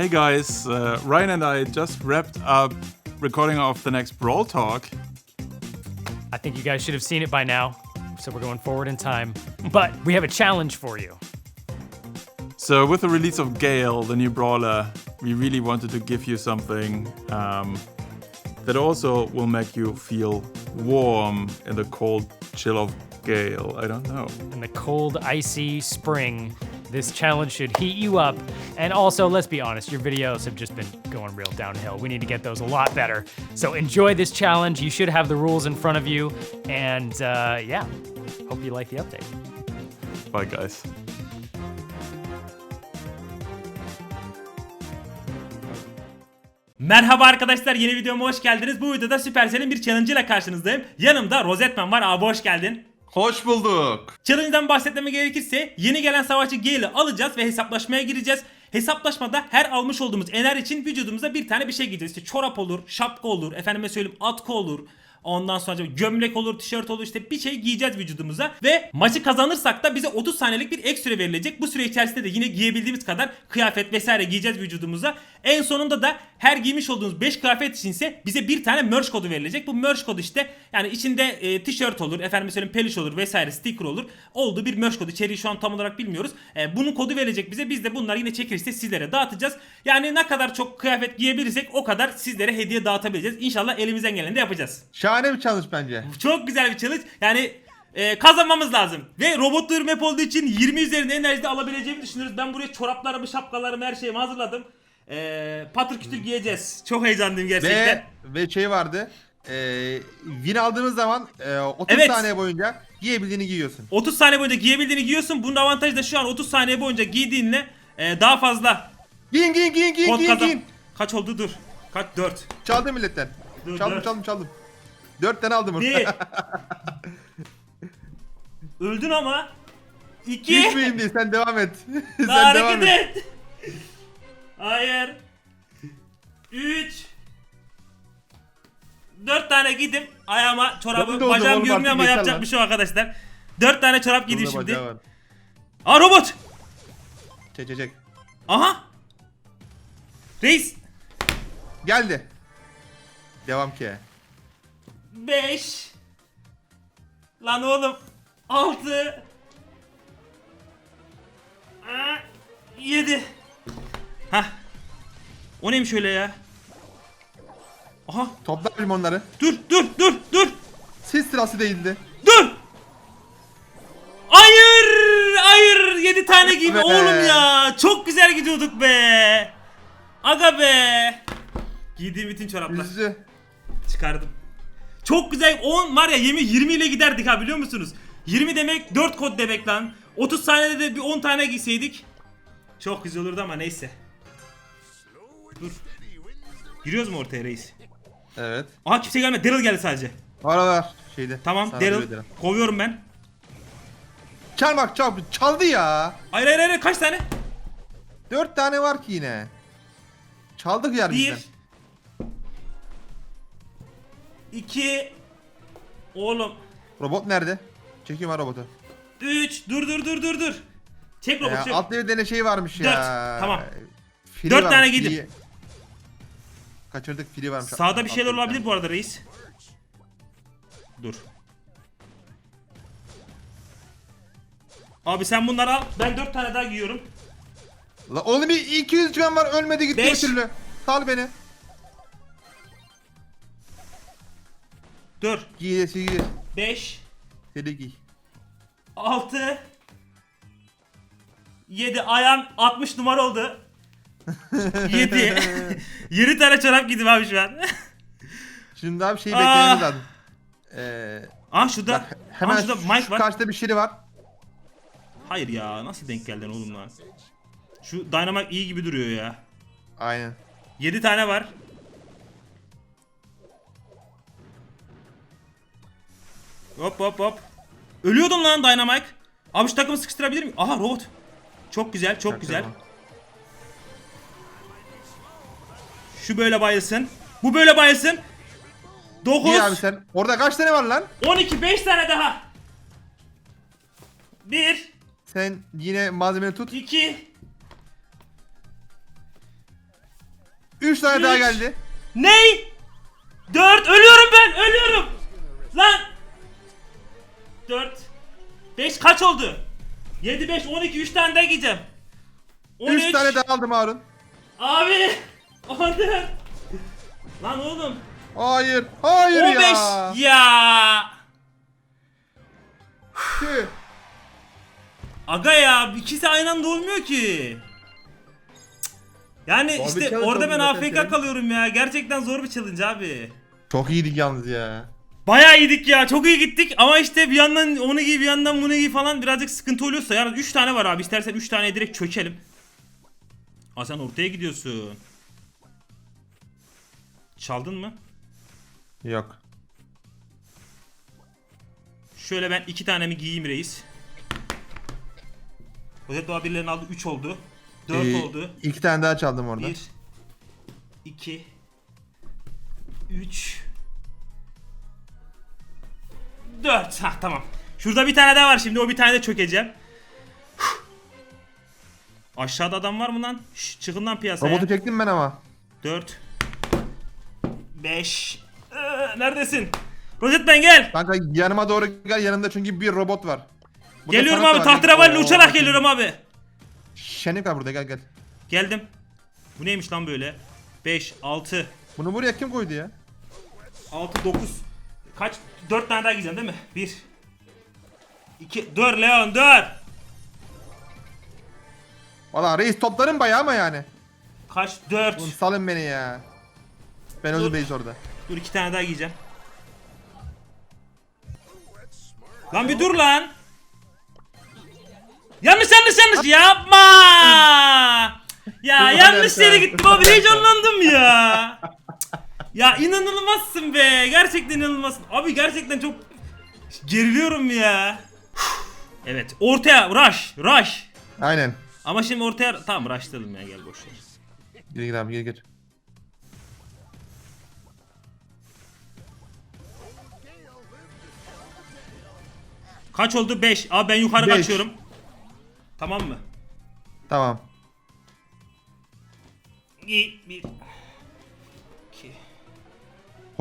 Hey guys, uh, Ryan and I just wrapped up recording of the next Brawl Talk. I think you guys should have seen it by now, so we're going forward in time. But we have a challenge for you. So, with the release of Gale, the new brawler, we really wanted to give you something um, that also will make you feel warm in the cold chill of Gale. I don't know. In the cold, icy spring, this challenge should heat you up. And also, let's be honest, your videos have just been going real downhill. We need to get those a lot better. So enjoy this challenge. You should have the rules in front of you. And uh, yeah, hope you like the update. Bye, guys. Merhaba arkadaşlar yeni videoma hoş geldiniz. Bu videoda Supercell'in bir challenge ile karşınızdayım. Yanımda Rozetman var. Abi hoş geldin. Hoş bulduk. Challenge'dan bahsetmeme gerekirse yeni gelen savaşçı Gale'i alacağız ve hesaplaşmaya gireceğiz. Hesaplaşmada her almış olduğumuz enerji için vücudumuza bir tane bir şey giyeceğiz. İşte çorap olur, şapka olur, efendime söyleyeyim atkı olur. Ondan sonra gömlek olur, tişört olur işte bir şey giyeceğiz vücudumuza ve maçı kazanırsak da bize 30 saniyelik bir ek süre verilecek. Bu süre içerisinde de yine giyebildiğimiz kadar kıyafet vesaire giyeceğiz vücudumuza. En sonunda da her giymiş olduğumuz 5 kıyafet içinse bize bir tane merch kodu verilecek. Bu merch kodu işte yani içinde e, tişört olur, efendim söyleyeyim peluş olur vesaire sticker olur. Olduğu bir merch kodu. İçeriği şu an tam olarak bilmiyoruz. E, bunun kodu verecek bize. Biz de bunları yine çekilişte sizlere dağıtacağız. Yani ne kadar çok kıyafet giyebilirsek o kadar sizlere hediye dağıtabileceğiz. İnşallah elimizden geleni de yapacağız. Şahane bir challenge bence. Çok güzel bir challenge. Yani e, kazanmamız lazım. Ve robotlu map olduğu için 20 üzerinde enerji de alabileceğimi düşünüyoruz. Ben buraya çoraplarımı, şapkalarımı, her şeyimi hazırladım. E, patır kütür giyeceğiz. Çok heyecanlıyım gerçekten. Ve ve şey vardı. E, win aldığımız zaman e, 30 Evet. saniye boyunca giyebildiğini giyiyorsun. 30 saniye boyunca giyebildiğini giyiyorsun. Bunun avantajı da şu an 30 saniye boyunca giydiğinle e, daha fazla Giyin giyin giyin giyin kod giyin kazan. giyin. Kaç oldu dur. Kaç 4. Çaldım milletten. Dur, çaldım dur. çaldım çaldım. 4 tane aldım. Bir. Öldün ama. Hiç 2. mühim değil sen devam et. Daha sen devam hareket et. et. Hayır. 3 4 tane giydim. Ayağıma çorabı, da oldu bacağım oğlum görünüyor artık, ama yeter yapacak lan. bir şey yok arkadaşlar. 4 tane çorap giydim Burada şimdi. bacağı var. Aa robot. Çek çek çek. Aha. Reis. Geldi. Devam ki. 5 Lan oğlum 6 7 Hah O neymiş öyle ya? Aha. Topla bizim onları. dur dur dur dur. Siz sırası değildi. dur. Hayır hayır. 7 tane gibi Be. oğlum ya. Çok güzel gidiyorduk be. Aga be. Giydiğim bütün çoraplar. Üzücü. Çıkardım. Çok güzel 10 var ya yemin 20 ile giderdik ha biliyor musunuz? 20 demek 4 kod demek lan. 30 saniyede de bir 10 tane giyseydik. Çok güzel olurdu ama neyse. Dur. Giriyoruz mu ortaya reis? Evet. Aha kimse gelmedi. Daryl geldi sadece. Var var şeyde. Tamam Sana Daryl. Kovuyorum ben. Çalmak çal çaldı ya. Hayır hayır hayır kaç tane? 4 tane var ki yine. Çaldık yer 1 bizden. 2 Oğlum Robot nerede? Çekiyorum ha robotu. 3 Dur dur dur dur dur. Çek robotu Ya, çek. alt devirde ne şey varmış ya. Dört, tamam. Free Dört varmış, tane free. Kaçırdık free varmış. Sağda bir şeyler Alt devirde. olabilir bu arada reis. Dur. Abi sen bunları al. Ben 4 tane daha giyiyorum. La oğlum bir 200 can var ölmedi gitti Beş. bir türlü. Sal beni. Dur. Giy giy giy. 5 Seri giy. 6 7 ayağım 60 numara oldu. 7 7 tane çorap giydim abi şu an. Şimdi abi şeyi beklememiz lazım. Ee, Aa şurada. bak hemen Aa, şurada şu, mic şu var. karşıda bir şey var. Hayır ya nasıl denk geldin oğlum lan? Şu Dynamite iyi gibi duruyor ya. Aynen. 7 tane var. Hop hop hop. Ölüyordum lan Dynamite. Abi şu takımı sıkıştırabilir miyim? Aha robot. Çok güzel çok Çok güzel. Şu böyle bayılsın. Bu böyle bayılsın. 9 Giy abi sen. Orada kaç tane var lan? 12 5 tane daha. 1 Sen yine malzemeni tut. 2 3 tane daha Üç. geldi. Ney? 4 ölüyorum ben oldu? 7 5 12 3 tane daha giyeceğim. 13 3 tane daha aldım Harun. Abi 14 Lan oğlum Hayır. Hayır 15 ya. ya. Tüh. Aga ya ikisi aynı anda olmuyor ki. Yani Zor bir işte challenge orada ben zaten AFK senin. kalıyorum ya. Gerçekten zor bir challenge abi. Çok iyiydik yalnız ya. Bayağı iyiydik ya. Çok iyi gittik ama işte bir yandan onu giy bir yandan bunu giy falan birazcık sıkıntı oluyorsa. Yani 3 tane var abi. İstersen 3 tane direkt çökelim. Aa sen ortaya gidiyorsun. Çaldın mı? Yok. Şöyle ben 2 tane mi giyeyim reis? Rozet Doğa birilerini aldı 3 oldu. 4 Ee, oldu. İki tane daha çaldım orada. 1 2 3 4 Ha tamam. Şurada bir tane daha var şimdi o bir tane de çökeceğim. Aşağıda adam var mı lan? Şş, çıkın lan piyasaya. Robotu çektim ben ama. 4 5 Ee, Neredesin? Rozetben gel. Kanka yanıma doğru gel yanımda çünkü bir robot var. Burada Geliyorum abi Oo, uçarak geliyorum abi. Şenlik var burada gel gel. Geldim. Bu neymiş lan böyle? 5 6 Bunu buraya kim koydu ya? 6 9 Kaç? 4 tane daha gideceğim değil mi? 1 2 Dur Leon dur. Valla reis topların bayağı ama yani. Kaç? 4 Oğlum salın beni ya. Ben Dur. öldü base orada. Dur 2 tane daha giyeceğim. Lan bir dur lan. Yanlış yanlış yanlış yapma. Ya yanlış yere gittim abi heyecanlandım ya. Ya inanılmazsın be. Gerçekten inanılmazsın. Abi gerçekten çok geriliyorum ya. Evet ortaya rush rush. Aynen. Ama şimdi ortaya tamam rushlayalım ya gel boş ver. Gir gir abi gir gir. Kaç oldu? 5. Abi ben yukarı Beş. kaçıyorum. Tamam mı? Tamam. 1 2 O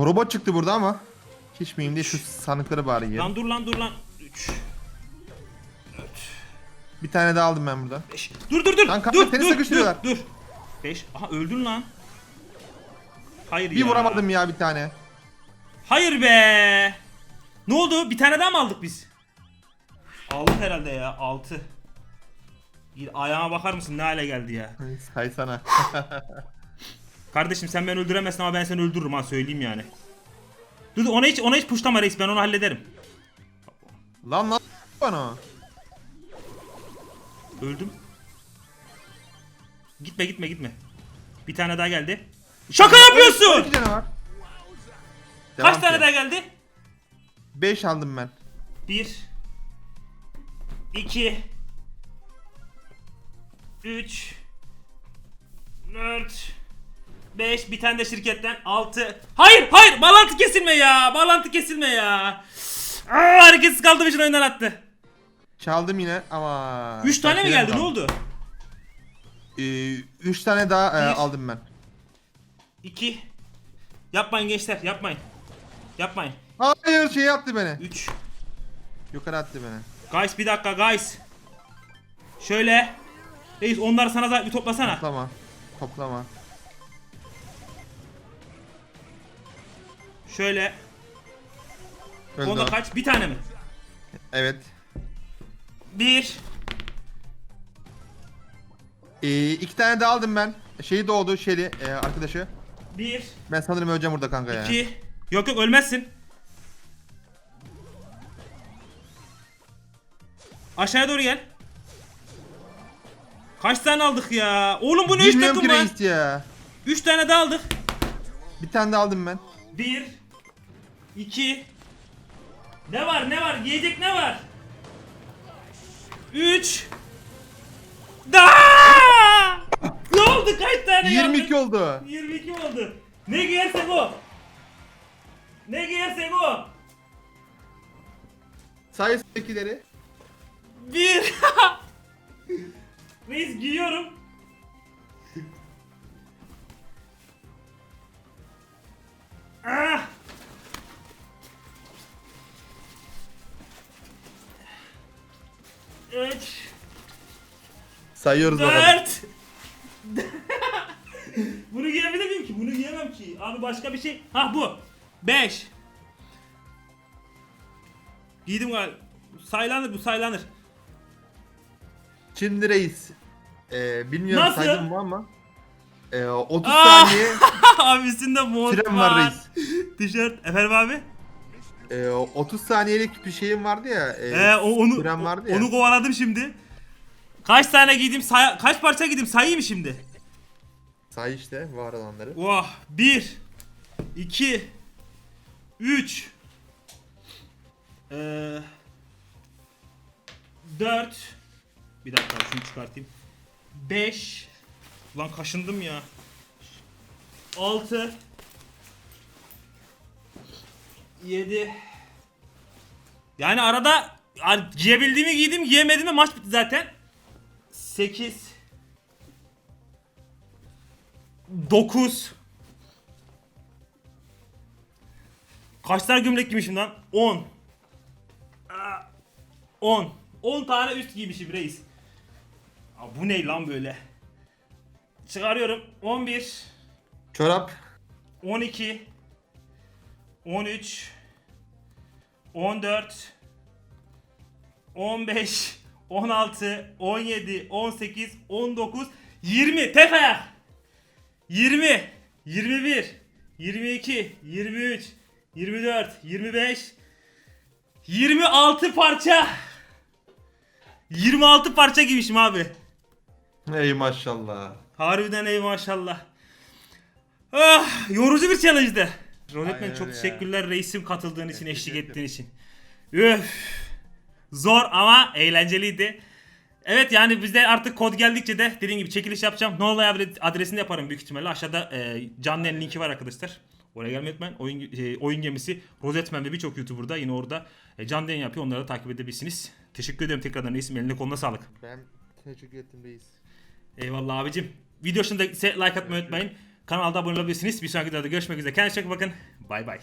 robot çıktı burada ama. Hiç miyim diye şu sanıkları bari yiyelim. Lan dur lan dur lan. 3 Bir tane daha aldım ben burada. 5 Dur dur dur. Lan kanka, dur seni dur sıkıştırıyorlar. dur. 5 Aha öldün lan. Hayır Bir ya. vuramadım ya bir tane. Hayır be. Ne oldu? Bir tane daha mı aldık biz? Aldık herhalde ya. 6. Bir ayağıma bakar mısın ne hale geldi ya. Hay sana. Kardeşim sen beni öldüremezsin ama ben seni öldürürüm ha söyleyeyim yani. Dur ona hiç ona hiç puşlama reis ben onu hallederim. Lan nasıl bana? Öldüm. Gitme gitme gitme. Bir tane daha geldi. Şaka yapıyorsun. İki tane var. Kaç tane daha geldi? 5 aldım ben. 1 2 3 4 5 bir tane de şirketten 6 Hayır hayır bağlantı kesilme ya bağlantı kesilme ya Aa, hareketsiz kaldığım için oyundan attı Çaldım yine ama... 3 tane mi geldi ne oldu? 3 tane daha e, Bir. aldım ben. 2 Yapmayın gençler yapmayın Yapmayın Hayır şey attı beni. 3 Yukarı attı beni. Guys bir dakika guys Şöyle Reis onları sana bir toplasana Toplama. Toplama. Şöyle Öldü Onda o. kaç? Bir tane mi? Evet. Bir Ee, iki tane daha aldım ben. Şeyi doğdu Şeli e, arkadaşı. Bir Ben sanırım öleceğim burada kanka ya. iki Yok yok ölmezsin Aşağıya doğru gel Kaç tane aldık ya? Oğlum bu ne üç Bilmiyorum takım ki var? reis ya. Üç tane daha aldık. Bir tane daha aldım ben. Bir, iki. Ne var ne var? Yiyecek ne var? Üç. Daha! ne oldu? Kaç tane 22 yaptık? oldu. 22 oldu. Ne giyersek o. Ne giyersek o. Sayısındakileri. Bir. Reis giyiyorum. Ah! Üç. Sayıyoruz bakalım. Dört. Bunu giyebilir miyim ki? Bunu giyemem ki. Abi başka bir şey. Ha bu. Beş. Giydim galiba. Saylanır bu saylanır. Şimdi reis. E, bilmiyorum Nasıl? saydım mı ama. Ee, e, 30 Aa! saniye abi üstünde mont Süren var reis. Tişört. Efendim abi? e, 30 saniyelik bir şeyim vardı ya. E, Ee, o, onu süren vardı ya. onu kovaladım şimdi. Kaç tane giydim? Say kaç parça giydim? Sayayım mı şimdi? Say işte var olanları. Vah 1 2 3 4 Ee, Bir dakika şunu çıkartayım 5 Lan kaşındım ya 6 7 Yani arada yani giyebildiğimi giydim giyemediğimi maç bitti zaten 8 9 Kaç tane gömlek giymişim lan? 10 10 10 tane üst giymişim reis. Aa, bu ne lan böyle? Çıkarıyorum. 11 Çorap. 12 13 14 15 16 17 18 19 20 tek ayak 20 21 22 23 24 25 26 parça 26 parça giymişim abi. Ey maşallah. Harbiden ey maşallah. Ah, yorucu bir challenge'dı. Roletman Aynen çok teşekkürler reisim katıldığın için, eşlik ettiğin için. Üf. Zor ama eğlenceliydi. Evet yani bizde artık kod geldikçe de dediğim gibi çekiliş yapacağım. No Olay adre- adresini yaparım büyük ihtimalle. Aşağıda e, canlı yayın linki var arkadaşlar. Oraya gelmeyi unutmayın. Oyun, e, oyun gemisi Rozetman ve birçok YouTuber'da yine orada e, canlı yayın yapıyor. Onları da takip edebilirsiniz. Teşekkür ederim tekrardan reisim. Eline koluna sağlık. Ben teşekkür ettim reis. Eyvallah abicim. Video dışında like atmayı unutmayın. Kanalda abone olabilirsiniz. Bir sonraki videoda görüşmek üzere. Kendinize çok bakın. Bay bay.